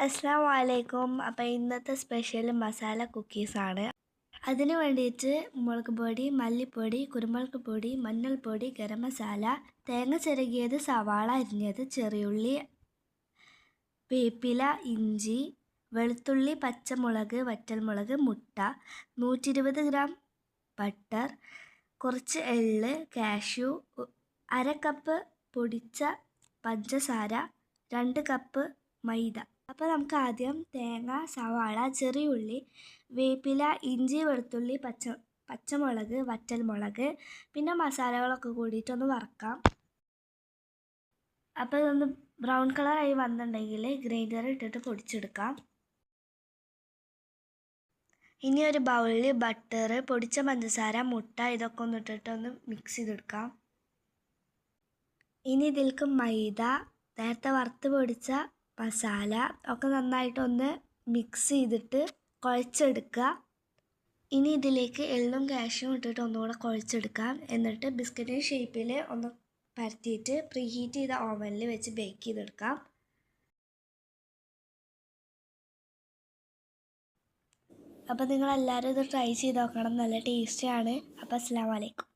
അസ്സാം വലൈക്കും അപ്പോൾ ഇന്നത്തെ സ്പെഷ്യൽ മസാല കുക്കീസാണ് അതിന് വേണ്ടിയിട്ട് മുളക് പൊടി മല്ലിപ്പൊടി കുരുമുളക് പൊടി മഞ്ഞൾപ്പൊടി ഗരം മസാല തേങ്ങ ചിരകിയത് സവാള അരിഞ്ഞത് ചെറിയുള്ളി വേപ്പില ഇഞ്ചി വെളുത്തുള്ളി പച്ചമുളക് വറ്റൽമുളക് മുട്ട നൂറ്റി ഇരുപത് ഗ്രാം ബട്ടർ കുറച്ച് എള്ള് കാഷ്യു അര കപ്പ് പൊടിച്ച പഞ്ചസാര രണ്ട് കപ്പ് മൈദ. അപ്പോൾ നമുക്ക് ആദ്യം തേങ്ങ സവാള ചെറിയ ഉള്ളി വേപ്പില ഇഞ്ചി വെളുത്തുള്ളി പച്ച പച്ചമുളക് വറ്റൽമുളക് പിന്നെ മസാലകളൊക്കെ കൂടിയിട്ടൊന്ന് വറക്കാം. അപ്പോൾ ഇതൊന്ന് ബ്രൗൺ കളറായി വന്നിട്ടുണ്ടെങ്കിൽ ഗ്രൈൻഡർ ഇട്ടിട്ട് പൊടിച്ചെടുക്കാം. ഇനി ഒരു ബൗളിൽ ബട്ടർ പൊടിച്ച പഞ്ചസാര മുട്ട ഇതൊക്കെ ഒന്ന് ഇട്ടിട്ട് ഒന്ന് മിക്സ് ചെയ്തെടുക്കാം. ഇനി ഇതിലേക്ക് മൈദ നേരത്തെ വറുത്ത് പൊടിച്ച മസാല ഒക്കെ നന്നായിട്ടൊന്ന് മിക്സ് ചെയ്തിട്ട് കുഴച്ചെടുക്കുക. ഇനി ഇതിലേക്ക് എള്ളും കാഷ്യും ഇട്ടിട്ട് ഒന്നുകൂടെ കുഴച്ചെടുക്കാം എന്നിട്ട് ബിസ്ക്കറ്റിന്റെ ഷേപ്പിൽ ഒന്ന് പരത്തിയിട്ട് പ്രീ ഹീറ്റ് ചെയ്ത ഓവനിൽ വെച്ച് ബേക്ക് ചെയ്തെടുക്കാം അപ്പോൾ നിങ്ങളെല്ലാവരും ഇത് ട്രൈ ചെയ്ത് നോക്കണം. നല്ല ടേസ്റ്റിയാണ് അപ്പോൾ അസ്സാം വലൈക്കും